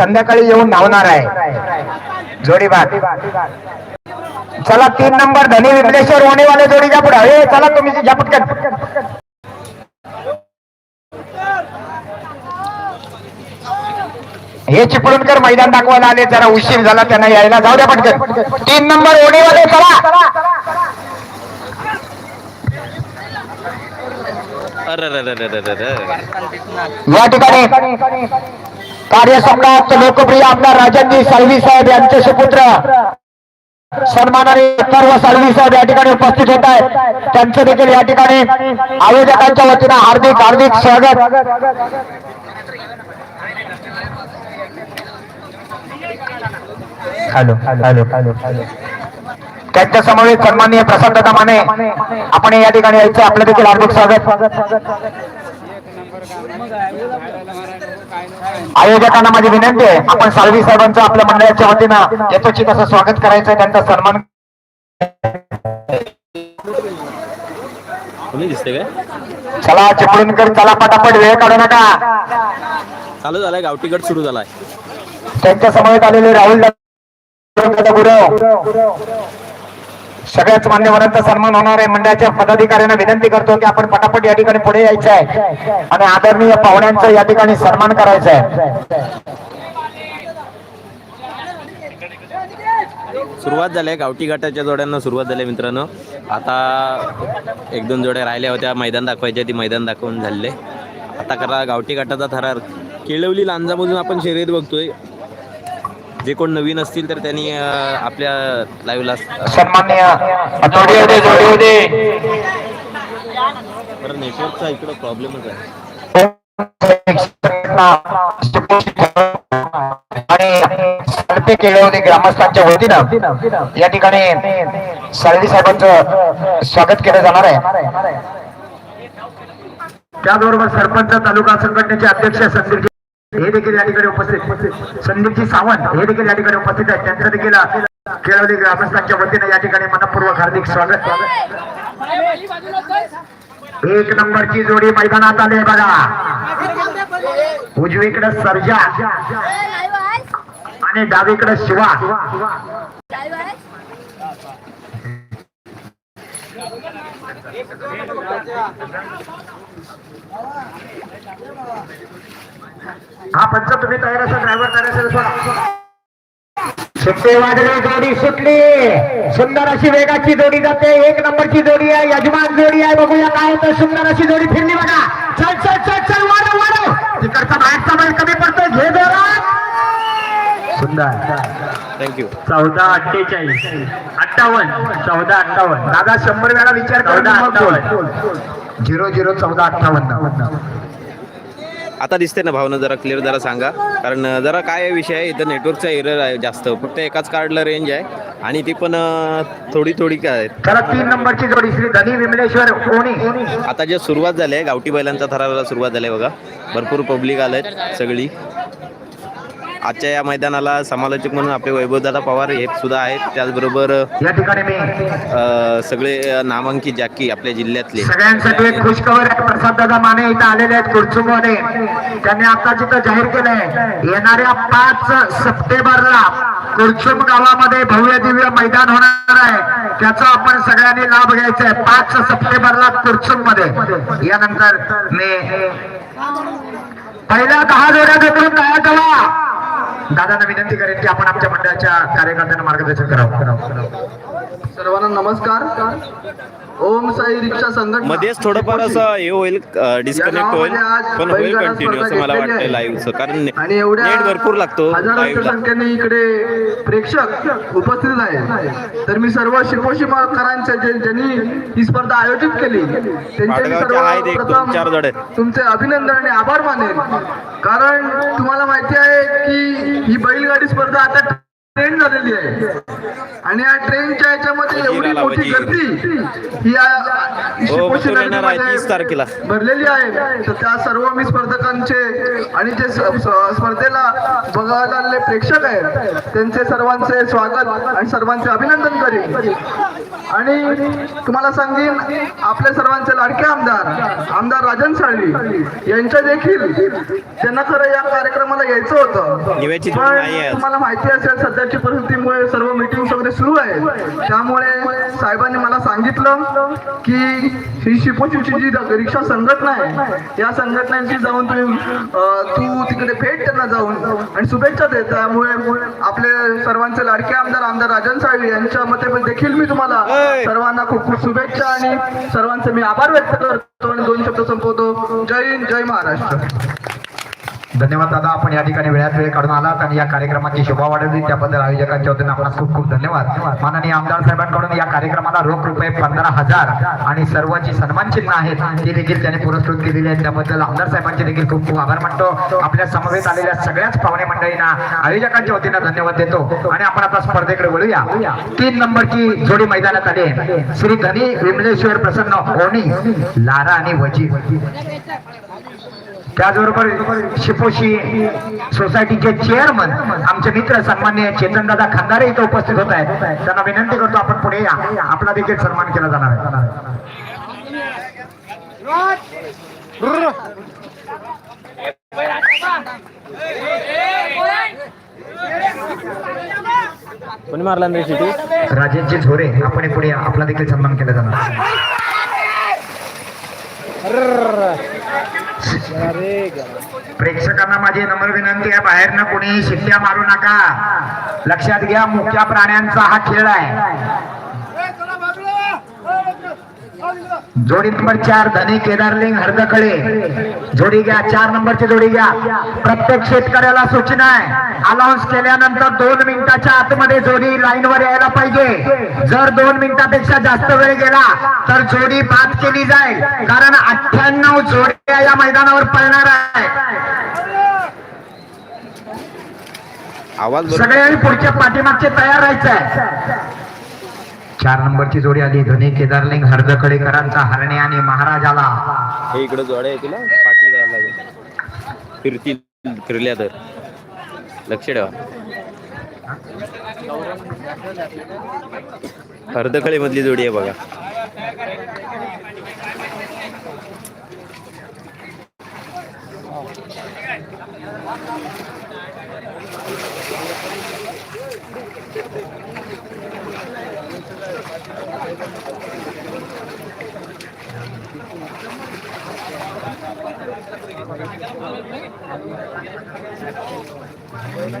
संध्याकाळी येऊन धावणार आहे. जोडी बाद चला तीन नंबर धनी विमलेश्वर ओणेवाले जोडीच्या पुढे. हे चला तुम्ही घ्या पटकन. हे चिपळूणकर मैदान दाखवायला आले जरा उशीर झाला त्यांना यायला. जाऊ द्या पटकन. तीन नंबर ओणेवाले चला. या ठिकाणी कार्यसम्राट लोकप्रिय आमदार राजनजी साळवी साहेब यांचे सुपुत्र सन्मानाने सर्व साळवी साहेब या ठिकाणी उपस्थित होत आहेत. त्यांचं देखील या ठिकाणी आयोजकांच्या वतीनं हार्दिक हार्दिक स्वागत. Hello hello hello hello. त्यांच्या समवेत सन्माननीय प्रसाद माने. आपण या ठिकाणी यायचं आपलं देखील हार्दिक स्वागत. आयोजकांना माझी विनंती आहे आपण साळवी साहेबांचं आपल्या मंडळाच्या वतीनं यथोचित असं स्वागत करायचं त्यांचा सन्मान कोणी दिसते काय? चला चिपळूणकर चला पटापट वेळ काढू नका. चालू झालाय गावठी गट सुरू झालाय. त्यांच्या समवेत आलेले राहुल गुरव. सगळ्याच मान्यवरांचा सन्मान होणार आहे. मंडळाच्या पदाधिकाऱ्यांना विनंती करतो की आपण पटापट या ठिकाणी पुढे यायचं आहे. आणि आदरणीय पाहुण्यांचा या ठिकाणी सन्मान करायचा आहे. सुरुवात झाली गावठी गटाच्या जोड्यांना सुरुवात झाली मित्रांनो. आता एक दोन जोड्या राहिल्या होत्या. मैदान दाखवायच्या ती मैदान दाखवून झाले आता करा गावठी गटाचा थरार. केळवली लांजामधून आपण शर्यत बघतोय. जे कोण नवीन असतील तर त्यांनी आपल्या लाईव्हला सन्मान्य बरं नेटवर्कचा इकडं प्रॉब्लेमच आहे. केळवणे ग्रामस्थांच्या वतीनं या ठिकाणी साळवी साहेबांचं स्वागत केलं जाणार आहे. त्याचबरोबर सरपंच तालुका संघटनेचे अध्यक्ष संदीप हे देखील या ठिकाणी उपस्थित. संदीपजी सावंत हे देखील या ठिकाणी उपस्थित आहेत. त्यांचं देखील केळवणे ग्रामस्थांच्या वतीनं या ठिकाणी मनपूर्वक हार्दिक स्वागत. एक नंबरची जोडी मैदानात आले बघा. उजवीकडे सर्जा आणि डावीकडे शिवा. हा पंच तुम्ही तयार असाल ड्रायव्हर तयार असेल सोडा. सुट्टे वाजले जोडी सुटली. सुंदर अशी वेगाची जोडी जाते. एक नंबरची जोडी आहे यजमान जोडी आहे. बघूया काय तर सुंदर अशी जोडी फिरली बघा. चल चल चल चल वाढव वाढव. तिकडचा बाहेरचा बैल कमी पडतोय. घे जोरात. सुंदर. थँक्यू चौदा अठ्ठेचाळीस. अठ्ठावन्न. चौदा अठ्ठावन्न. दादा शंभर वेळा विचार चौदा अठ्ठावन्न. झिरो झिरो चौदा अठ्ठावन्न. आता दिसते ना भावना जरा क्लिअर जरा सांगा. कारण जरा काय विषय आहे इथं नेटवर्कचा एरर आहे जास्त. फक्त एकाच कार्डला रेंज आहे. आणि ती पण थोडी थोडी काय तीन नंबरची जोडी श्री धनी विमलेश्वर आता जे सुरुवात झाली आहे गावठी बैलांचा थराला सुरुवात झाली आहे बघा. भरपूर पब्लिक आलं सगळी. आजच्या या मैदानाला समालोचक म्हणून आपले वैभवदादा पवार हे सुद्धा आहेत. त्याचबरोबर या ठिकाणी सगळे नामांकित जॅकी आपल्या जिल्ह्यातले. सगळ्यांसाठी एक खुशखबर आहे. प्रसाद दादा माने इथं आलेले आहेत कुर्चुमध्ये त्यांनी आता जिथं जाहीर केलंय येणाऱ्या पाच सप्टेंबरला कुर्चुम गावामध्ये भव्य दिव्य मैदान होणार आहे. त्याचा आपण सगळ्यांनी लाभ घ्यायचा आहे. पाच सप्टेंबरला कुर्चुममध्ये यानंतर मी पहिल्या दहा जोड्या घेतून तयार करा दादांना विनंती करेन की आपण आमच्या मंडळाच्या कार्यकर्त्यांना मार्गदर्शन करावं. सर्वांना नमस्कार. ओम साई रिक्षा संघटना. मध्येच थोडंफार असं हे होईल डिस्कनेक्ट होईल पण होईल कंटिन्यू असं मला वाटतं लाईव्हचं कारण आणि एवढ्या नेट भरपूर लागतो हजारोच्या संख्येने इकडे प्रेक्षक उपस्थित आहेत. तर मी सर्व शिपोशी मालकरांचे जे ज्यांनी ही स्पर्धा आयोजित केली त्यांचे. तुमचे अभिनंदन आणि आभार मानेन. कारण तुम्हाला माहिती आहे की ही बैलगाडी स्पर्धा आता ट्रेन झालेली आहे आणि या ट्रेनच्या याच्यामध्ये एवढी मोठी. गर्दी ही या शिपोशी मथुर येणार आहे नगरीमध्ये 30 तारखेला. भरलेली आहे तर त्या सर्व मी स्पर्धकांचे आणि जे स- स- स्पर्धेला बघायला आलेले प्रेक्षक आहेत त्यांचे सर्वांचे स्वागत आणि सर्वांचे अभिनंदन करेन आणि तुम्हाला सांगेन आपल्या सर्वांचे लाडके आमदार आमदार राजन साळवी यांच्या देखील त्यांना खरं या कार्यक्रमाला यायचं होतं नाही पण. तुम्हाला माहिती असेल सध्याची परिस्थितीमुळे सर्व मीटिंग वगैरे सुरू आहे त्यामुळे साहेबांनी मला सांगितलं की ही शिपोशीची जी रिक्षा संघटना आहे या संघटनांची जाऊन तुम्ही तू तिकडे भेट त्यांना जाऊन आणि शुभेच्छा देत त्यामुळे आपले सर्वांचे लाडके आमदार आमदार राजन साळवी यांच्या मते देखील मी तुम्हाला सर्वांना खूप खूप शुभेच्छा आणि सर्वांचे मी आभार व्यक्त करतो आणि दोन शब्द संपवतो जय हिंद जय महाराष्ट्र धन्यवाद दादा आपण या ठिकाणी वेळात वेळ काढून आलात आणि या कार्यक्रमाची शोभा वाढवली. त्याबद्दल आयोजकांच्या वतीने आपण खूप खूप धन्यवाद. माननीय आमदार साहेबांकडून या कार्यक्रमाला रोख रुपये पंधरा हजार आणि सर्वांची सन्मान चिन्ह आहेत ती देखील त्यांनी पुरस्कृत केलेली आहेत. त्याबद्दल आमदार साहेबांचे देखील खूप खूप आभार मानतो. आपल्या समवेत आलेल्या सगळ्याच पाहुणे मंडळींना आयोजकांच्या वतीने धन्यवाद देतो. आणि आपण आता स्पर्धेकडे वळूया. तीन नंबरची जोडी मैदानात आली आहे. श्री धनी विमलेश्वर प्रसन्न ओणी लारा आणि वजी. त्याचबरोबर शिपोशी सोसायटीचे चेअरमन आमचे मित्र सन्मान्य चेतनदादा खंदारे इथे उपस्थित होत आहेत. त्यांना विनंती करतो आपण पुढे या. आपला देखील सन्मान केला जाणार आहे. मारला रे शिटी राजेशजी झोरे आपण पुढे आपला देखील सन्मान केला जाणार. प्रेक्षकांना माझी नम्र विनंती आहे बाहेरनं कोणी शिट्ट्या मारू नका. लक्षात घ्या मुख्या प्राण्यांचा हा खेळ आहे. जोडी नंबर चार धनी केदारलिंग हरदखळे. जोडी घ्या चार नंबरची जोडी घ्या. प्रत्येक शेतकऱ्याला सूचना आहे. अनाऊन्स केल्यानंतर दोन मिनिटाच्या आतमध्ये जोडी लाईनवर यायला पाहिजे. जर दोन मिनिटापेक्षा जास्त वेळ गेला तर जोडी बाद केली जाईल. कारण अठ्ठ्याण्णव जोड्या या मैदानावर पळणार आहे. आवाज सगळ्यांनी पुढच्या पाठीमागचे तयार राहायचं आहे चार नंबरची जोडी आली. धनी केदारलिंग हर्दकडेकरांचा हरणे आणि महाराजाला. हे इकडे जोड्या येतील हं. पाठी जायला लागेल. फिरतील फिरल्या तर. लक्ष ठेवा. अर्धखळी मधली जोडी आहे बघा.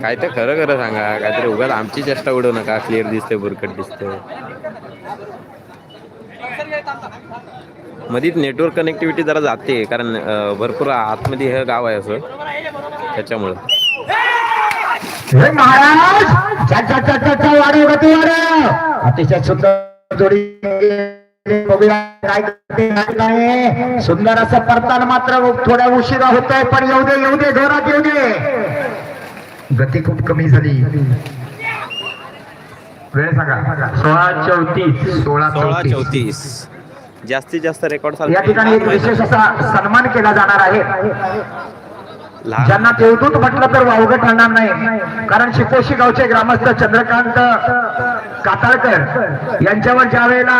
काय तर खरं खरं सांगा. काहीतरी उगाच आमची चेष्टा उडवू नका. क्लिअर दिसते बुरकट दिसते मधीच नेटवर्क कनेक्टिव्हिटी जरा जाते कारण भरपूर आतमध्ये हे गाव आहे असं. त्याच्यामुळं. महाराज! अतिशय सुंदर जोडी. काय करते सुंदर असं परताना मात्र थोड्या उशिरा होतोय पण येऊ दे येऊ दे जोरात येऊ दे. गती खूप कमी झाली. वेळ सांगा. सोळा चौतीस. सोळा सोळा चौतीस. जास्तीत जास्त रेकॉर्ड या ठिकाणी एक विशेष असा सन्मान केला जाणार आहे. ज्यांना देवदूत म्हटलं तर वावगं ठरणार नाही. कारण शिपोशी गावचे ग्रामस्थ चंद्रकांत काताळकर यांच्यावर ज्या वेळेला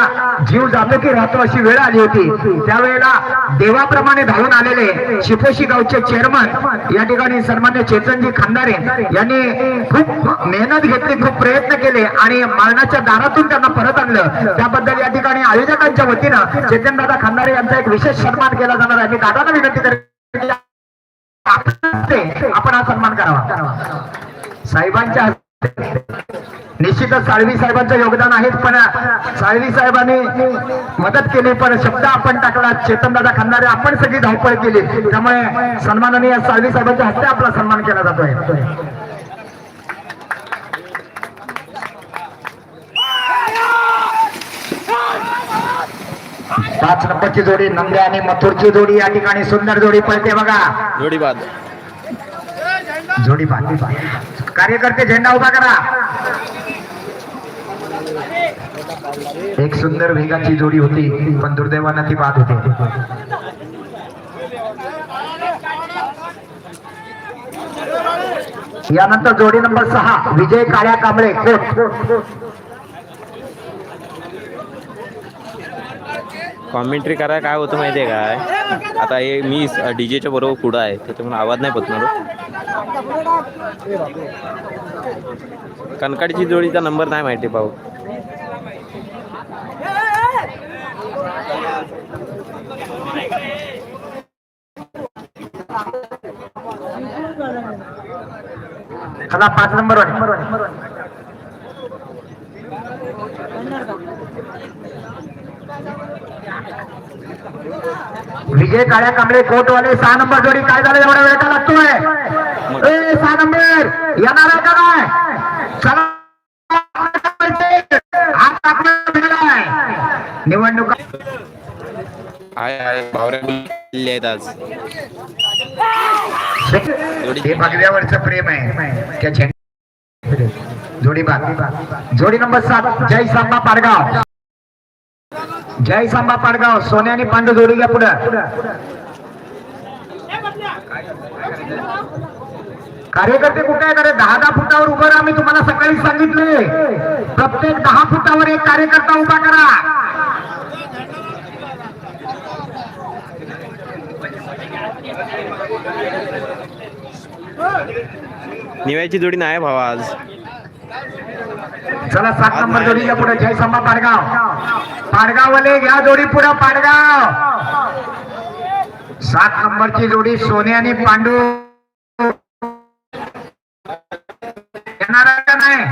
जीव जातो की राहतो अशी वेळ आली होती त्यावेळेला देवाप्रमाणे धावून आलेले शिपोशी गावचे चेअरमन या ठिकाणी सन्मान्य चेतनजी खंदारे यांनी खूप मेहनत घेतली खूप प्रयत्न केले आणि मरणाच्या दारातून त्यांना परत आणलं. त्याबद्दल या ठिकाणी आयोजकांच्या वतीनं चेतनदादा खंदारे यांचा एक विशेष सन्मान केला जाणार आहे. मी दादांना विनंती करेन. आपण हा सन्मान करावा साहेबांच्या हस्ते. निश्चितच साळवी साहेबांचं योगदान आहेच पण साळवी साहेबांनी मदत केली पण शब्द आपण टाकला चेतनदादा खंदारे आपण सगळी धावपळ केली त्यामुळे सन्माननीय साळवी साहेबांच्या हस्ते आपला सन्मान केला जातोय पाच नंबरची जोडी नंद्या आणि मथुरची जोडी या ठिकाणी सुंदर जोडी पळते बघा. जोडी बाद. जोडी पाहते कार्यकर्ते झेंडा उभा करा. एक सुंदर वेगाची जोडी होती पण दुर्दैवानं ती बाद होते. यानंतर जोडी नंबर सहा विजय काळ्या कांबळे कोट. कॉमेंट्री करायला काय होतं माहिती आहे काय आता हे मी डी जेच्या बरोबर पुढं आहे त्याच्यामुळे आवाज नाही पोचणार हो. कनकाडीची जोडीचा नंबर नाही माहिती भाऊ. चला पाच नंबर विजय काळ्या कांबळे कोटवाले सहा नंबर जोडी काय झालं एवढा वेळ का लागतोय ए सहा नंबर. येणार आहे का काय चला. निवडणुका आहे आहे भावऱ्या बोललेले आहेत आज. हे भगव्यावरचं प्रेम आहे. त्या झेंड जोडी बाग जोडी नंबर सात जय सांबा पाडगाव. जय सांबा पाडगाव सोने आणि पांडू जोडी घ्या पुढे. कार्यकर्ते कुठे आहे अरे दहा दहा फुटावर उभं राहा मी तुम्हाला सकाळी सांगितले. प्रत्येक दहा फुटावर एक कार्यकर्ता उभा करा. निव्याची जोडी नाही भावा आज. चला सात नंबर जोडीच्या पुढे. जय संभा पाडगाव. पाडगाववाले घ्या जोडी पुढे पाडगाव. सात नंबरची जोडी सोने आणि पांडू. येणार का नाही?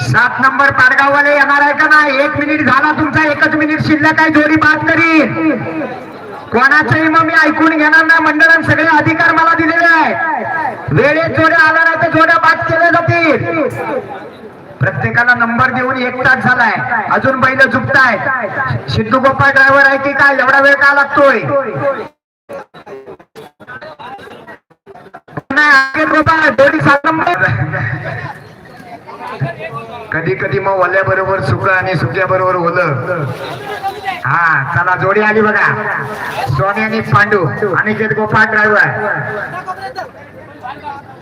सात नंबर पाडगाववाले येणार आहे का नाही? एक मिनिट झाला तुमचा एकच मिनिट शिल्लक आहे जोडी बाद करीन. कोणाचंही मग मी ऐकून घेणार नाही. मंडळाने सगळे अधिकार मला दिलेले आहे वेळेत जोड्या आला नाही तर जोड्या बाद केल्या जातील. प्रत्येकाला नंबर देऊन एक तास झालाय. अजून बैल झुकताय सिद्धू गोपाळ ड्रायव्हर आहे की काय? एवढा वेळ का लागतोय? नाही, सात कधी कधी मग ओल्या बरोबर सुख आणि सुक्या बरोबर ओलं. हा चला जोडी आली बघा. सोने आणि पांडू आणि गोपाळ ड्रायव्हर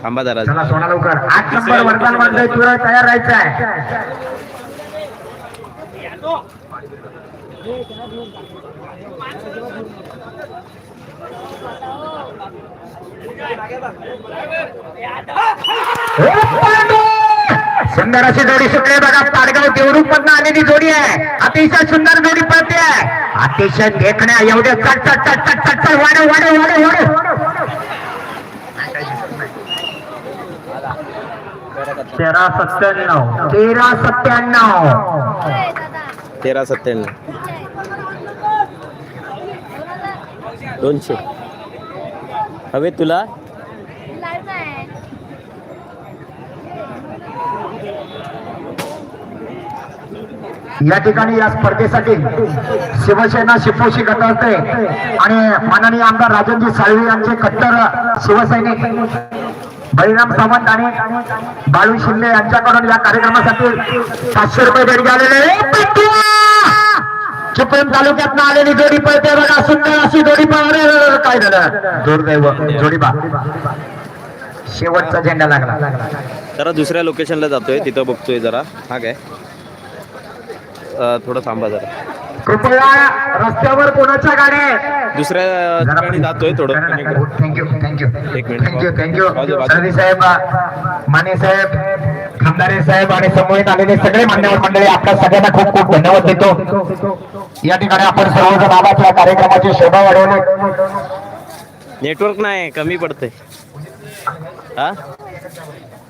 थांबा जरा. चला सोना लवकर. आठ नंबर वरदान मानलंय तुला तयार राहायचं आहे. पांडू! सुंदर अशी जोडी सुटली बघा. पाडगाव देवरूप मधनं आलेली जोडी आहे. अतिशय सुंदर जोडी पडते आहे अतिशय देखण्या एवढे चट चट चट चट चट चट. वाढव वाढव. तेरा सत्त्याण्णव. तेरा सत्त्याण्णव. तेरा सत्त्याण्णव. दोनशे. हवे तुला? या ठिकाणी या स्पर्धेसाठी शिवसेना शिपोशी गटाचे आणि माननीय आमदार राजनजी साळवी यांचे कट्टर शिवसैनिक बळीराम सावंत आणि बाळू शिंदे यांच्याकडून या कार्यक्रमासाठी पाचशे रुपये भेट आलेले चिपळूण तालुक्यात आलेली जोडी पळते बघा सुंदर अशी जोडी पळते काय झालं? दुर्दैव जोडी शेवटचा झेंडा लागला. जरा दुसऱ्या लोकेशनला जातोय तिथं बघतोय जरा. हा काय? थोडं थांबा जरा. कृपया रस्त्यावर कोणाच्या गाड्या? दुसऱ्या ठिकाणी जातोय थोडं. थँक्यू थँक्यू एक minute. Thank you thank you बाजू- बाजू. सर्वी साहेब माने साहेब खामदारे साहेब आणि समोर आलेले सगळे मान्यवर मंडळी आपल्या सगळ्यांना खूप खूप धन्यवाद देतो. या ठिकाणी आपण सर्वजण आलात या कार्यक्रमाची शोभा वाढवली. नेटवर्क नाही कमी पडतंय. हा?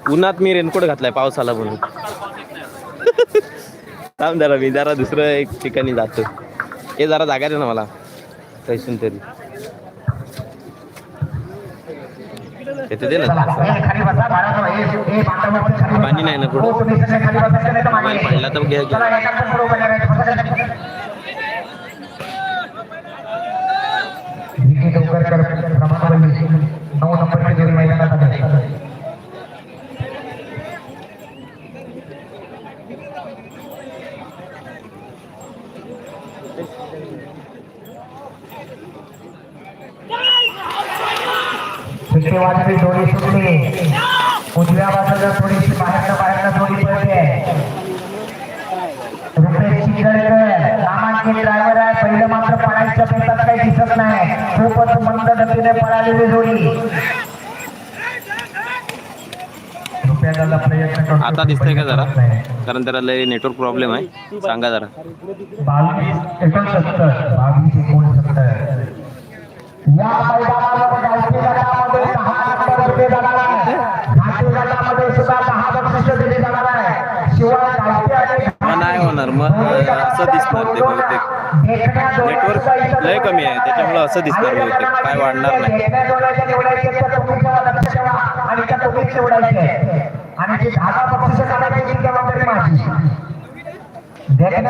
उन्हात मी रेनकोट घातलाय पावसाला आला म्हणून. थांब जरा मी जरा दुसरं एक ठिकाणी जातो. हे जरा जागा दे ना मला. कैसून तरी. येते दे ना. पाणी नाही ना कुठं? पडला तर घ्या घ्या नऊ नंबरची जोडी मैदानात आली. सुट्टी वाजली जोडी सुटली उजव्या बाजूला थोडीशी बाहेरनं बाहेरनं थोडी पडते रुपेश चिंगळकर नामांकित दिसत नाही. खूपच मंद गतीने पळालेली जोडी. रुपयाला प्रयत्न करतो. आता दिसतंय का जरा? कारण त्याला लय नेटवर्क प्रॉब्लेम आहे. सांगा जरा. बावीस एकोणसत्तर. बावीस एकोणसत्तर. या मैदानामध्ये गावठी गटामध्ये दहा नंबर दिले जाणार आहे घाटी गटामध्ये सुद्धा दहा बक्षीस दिली जाणार आहे शिवाय गावठी आणि मग नाही होणार. मग असं दिसणार ते बहुतेक. नेटवर्क लय कमी आहे त्याच्यामुळे असं दिसणार बहुतेक. काय वाढणार नाही.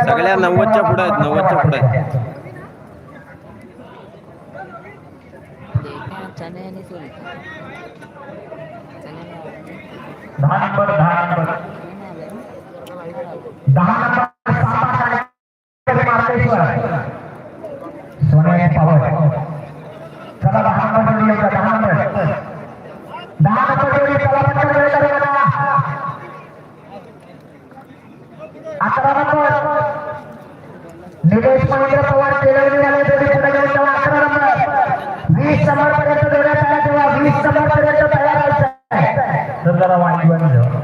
सगळ्या नव्वदच्या पुढे आहेत नव्वदच्या पुढे आहेत. नंबर दहा नंबर दहा नंबर सापा काढण्यासाठी मार्केश्वर सोन्या पवार चला दहा नंबर जोडी येऊया, दहा नंबर दहा नंबर जोडी चला पटकन वेळ करूया ना. अकरा नंबर निलेश महेंद्र पवार केळवणी वाले जोडी पुढे घेऊन जावा अकरा नंबर वीस नंबर पर्यंत जोड्या तयार ठेवा वीस नंबर पर्यंत तयार व्हायचं तर जरा वाणी बंद ठेवा.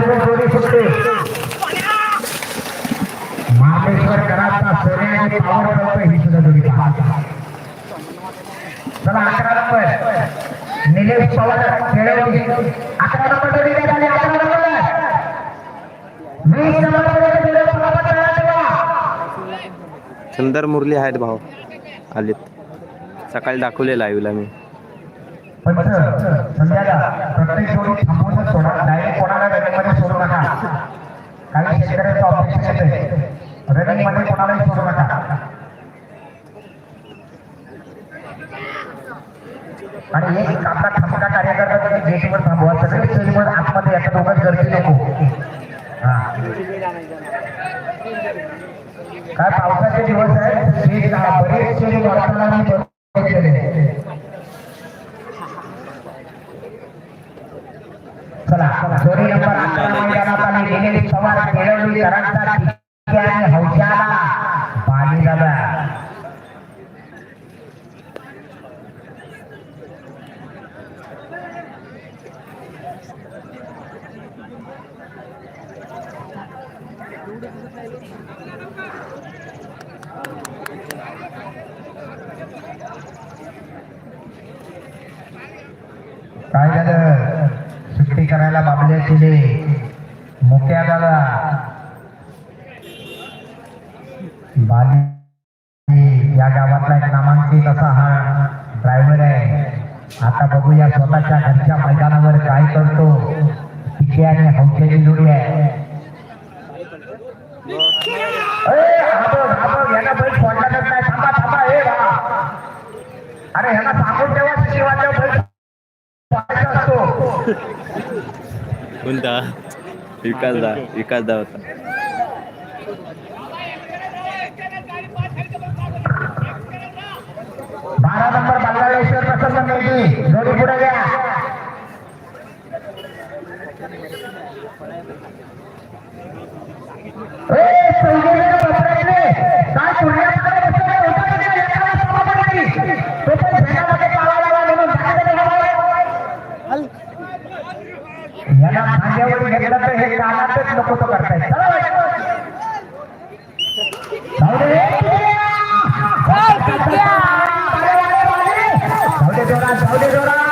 सुटते महाबळेश्वर आणि पावर करतो ही सुद्धा चला अकरा नंबर. निलेश पवार खेळवली. अकरा नंबर अकरा नंबर. वीस नंबर सुंदर मुरली आहेत भाऊ. आलेत. सकाळी दाखवले लाईव्हला मी. पण सर, संध्याला प्रत्येक जोडी थांबवूनच सोडा. डायरेक्ट कोणाला रनिंगमध्ये सोडू नका. काही शेतकऱ्यांचं ऑब्जेक्शन येते रनिंगमध्ये कोणालाही सोडू नका. आणि एक आपला ठमका कार्यकर्ता तुम्ही गेटवर थांबवा. सगळे स्टेजवर आतमध्ये याच्या दोघांच गर्दी नको. काय पावसाचे दिवस आहेत? स्टेज हा, बरेच स्टेज वाटताना मी बरोबर केले चला जोडी नंबर अकरा मैदानात आली निलेश पवार आणि हौशाला पाणी काय झालं? सुट्टी करायला बाबल्या केले मोठ्या दादा आता बघूया स्वतःच्या घरच्या मैदानावर काय करतो आणि जोडी आहे अरे ह्याला सांगून ठेवा विकास दा विकास दा होता. बारा नंबर प्रसन्न मेघी पुढे घ्या काय पुण्याकडे याला खांद्यावर घेतलं तर हे कानातच नको तो करतायत चला बाई. जाऊ दे. जाऊ दे जोरात, जाऊ दे जोरात.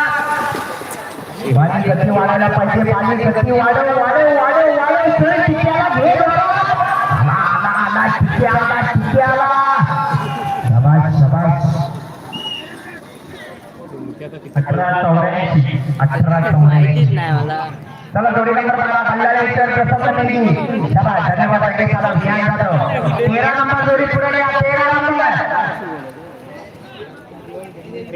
पाणी गती वाढायला पाहिजे पाणी गती वाढव वाढव वाढव वाढव. सर टिक्याला घे जोरात. आला आला आला टिके आला टिके आला. शबाश शबाश अठरा चौऱ्याऐंशी अठरा चौऱ्याऐंशी. नाही मला. चला जोडी नंबर बारा बल्लाळे सर प्रसन्न नेगी शबाश धन्यवाद जाधव तेरा नंबर जोडी पुढे तेरा नंबर.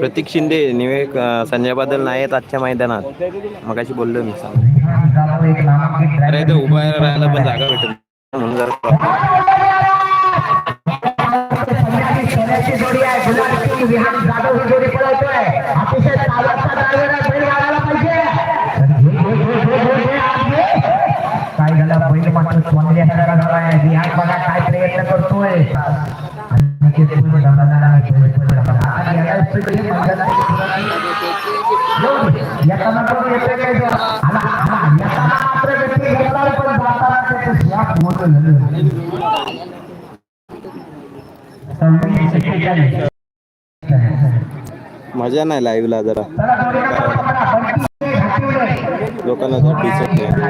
प्रतीक शिंदे निवे संजय बादल नाही आहेत आजच्या मैदानात. मगाशी बोललो मी. सांग अरे ते उभा राहायला पण जागा भेटत म्हणून जरा problem. सगळ्यांची सोन्याची जोडी आहे गुलाब सिंग विहान जाधव ही जोडी पळवतोय अतिशय तालाचा ड्रायव्हर आहे बैल मारायला पाहिजे घे, घे, घे, घे, घे, घे, आज घे. काय झालं बैल मात्र सोन्यासारखा झालाय विहान बघा काय प्रयत्न करतोय आणि ते पूर्ण झाला झाला, पूर्ण झाला झाला. आता याला speed हे मैदानात येऊन दे. येताना पण येतोय काय तो? आला, आला. येताना मात्र गती घेतला, पण जाताना त्याचं श्वास मोठं झालं. सव्वीस एक्केचाळीस. मजा नाही लाईव्हला जरा. लोकांना जरा दिसत नाही.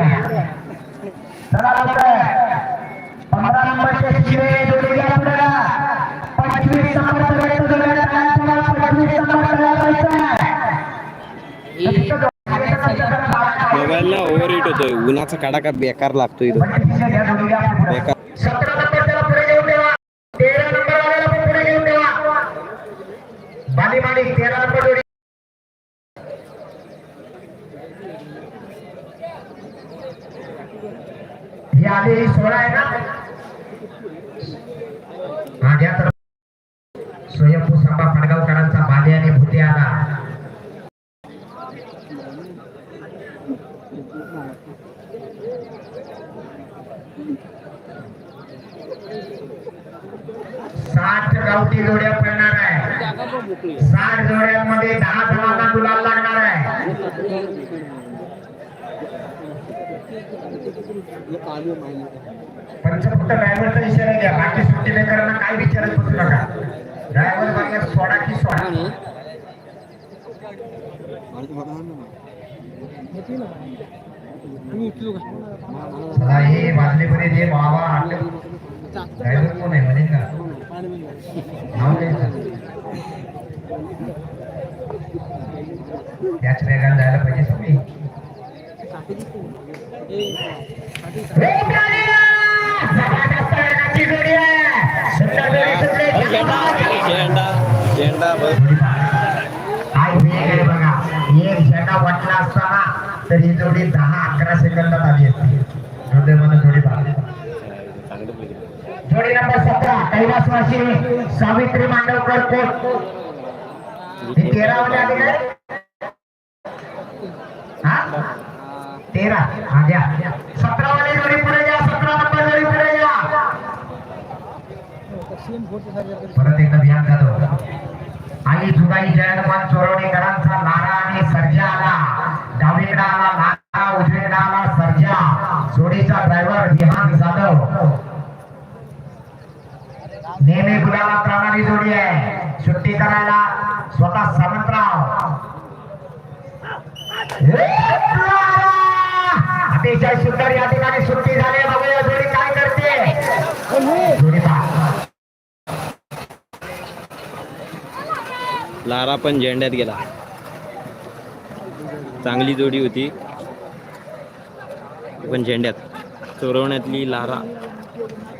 मोबाईलला ओव्हर हिट होतोय. उन्हाचा कडाका बेकार लागतो इथं. बेकार. सतरा नंबर त्याला ठेवा तेरा नंबर वाल्याला पण पुढे घेऊन ठेवा बाली बाली तेरा नंबर जोडी ही आली सोळा आहे ना हा घ्या तर स्वयंभू सांबा फडगावकरांचा बाले आणि भुते आला साठ गावठी जोड्या पडणार आहे. साठ जोड्यांमध्ये दहा जणांना गुलाल लागणार आहे. पंचफुट ड्रायव्हरचा इशारा द्या बाकी सुट्टी लेकरांना काय विचारत बसू नका. ड्रायव्हर सोडा की सोडा. ड्रायव्हर कोण आहे म्हणे का नाव काय त्याच वेगाने जायला पाहिजे तुम्ही जबरदस्त वेगाची जोडी आहे सुंदर जोडी सुंदर झेंडा झेंडा बघ काय वेग आहे बघा एक झेंडा वाटला असताना तर ही जोडी दहा अकरा सेकंदात आली असती हृदयमान जोडी पाहिली चांगलं पाहिजे जोडी नंबर सतरा कैलासवासी सावित्री मांडवकर कोण? तेरा मध्ये काय? हा? तेरा. हा द्या. सतरा जोडी पुढे सतरा नंबर जोडी पुढे परत एकदा ध्यान जाधव आई जुगाई जयनमान चोरवणेकरांचा नारा आणि सर्जा आला डावीकडे आला नारा उजवीकडे आला सर्जा. जोडीचा ड्रायव्हर विहान जाधव. नेहमी गुलाला प्राणारी जोडी आहे. सुट्टी करायला स्वतः सामंतराव. अतिशय सुंदर या ठिकाणी सुट्टी झाली आहे. बघूया जोडी काय करते. जोडी लारा पण झेंड्यात गेला. चांगली जोडी होती. पण झेंड्यात. चोरवण्यातली लारा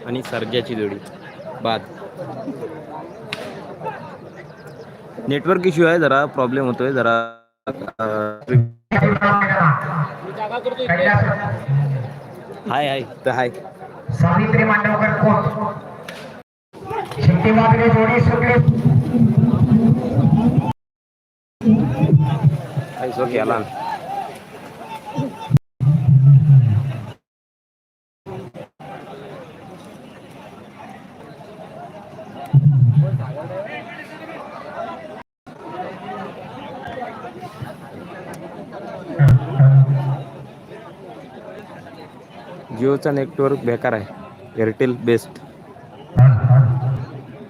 आणि सर्जाची जोडी. बाद. नेटवर्क इश्यू आहे जरा प्रॉब्लेम होतोय जरा हाय हाय तर हाय. सावित्री मांडवकर कोण? शिट्टी मागणी जोडी सुटली. हाय सो केला जिओचा नेटवर्क बेकार आहे. एअरटेल बेस्ट.